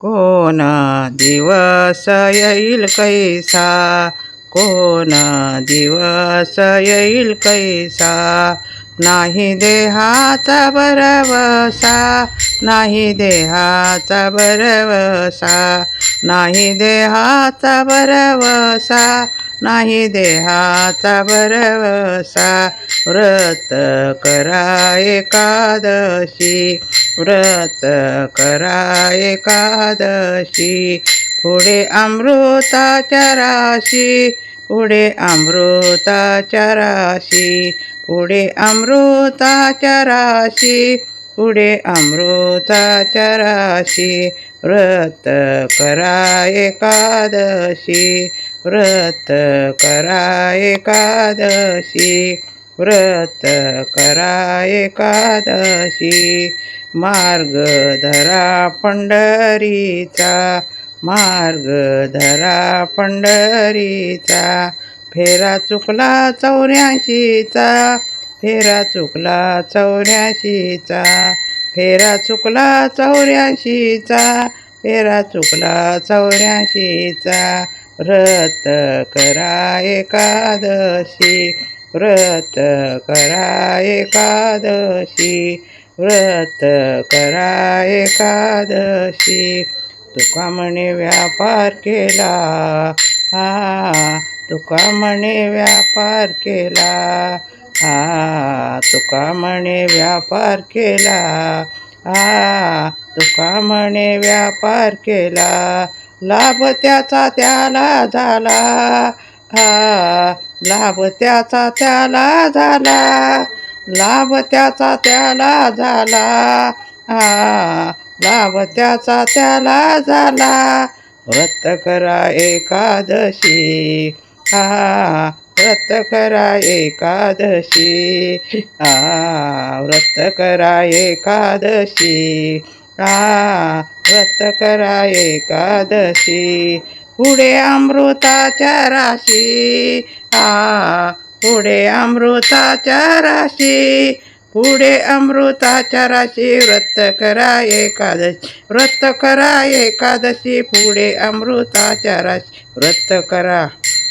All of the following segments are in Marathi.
कोण दिवस येईल कैसा? कोण दिवस येईल कैसा? नाही देहाचा बरवसा नाही देहाचा बरवसा नाही देहाचा बरवसा नाही देहाचा बरवसा व्रत करा एकादशी व्रत करा एकादशी पुढे अमृताच्या राशी पुढे अमृताच्या राशी पुढे अमृताच्या राशी पुढे अमृताच्या राशी व्रत करा एकादशी व्रत करा एकादशी व्रत करा एकादशी मार्ग धरा पंढरीचा मार्ग धरा पंढरीचा फेरा चुकला चौऱ्याऐंशीचा फेरा चुकला चौऱ्याऐंशीचा फेरा चुकला चौऱ्याऐंशीचा फेरा चुकला चौऱ्याऐंशीचा. व्रत करा एकादशी. व्रत करा एकादशी. व्रत करा एकादशी. तुका म्हणे व्यापार केला. हा तुका म्हणे व्यापार केला. हा तुका म्हणे व्यापार केला. हा तुका म्हणे व्यापार केला लाभ त्याचा त्याला झाला. हा लाभ त्याचा त्याला झाला लाभ त्याचा त्याला झाला. हा लाभ त्याचा त्याला झाला. व्रत करा एकादशी. हा व्रत करा एकादशी. आ व्रत करा एकादशी. आ व्रत करा एकादशी. पुढे अमृताच्या राशी. आ पुढे अमृताच्या राशी. पुढे अमृताच्या राशी. व्रत करा एकादशी. व्रत करा एकादशी. पुढे अमृताच्या राशी. व्रत करा.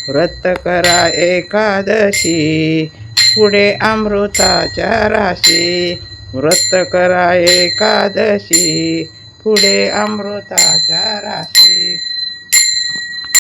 व्रत करा एकादशी पुढे अमृताच्या राशी. व्रत करा एकादशी पुढे अमृताच्या राशी.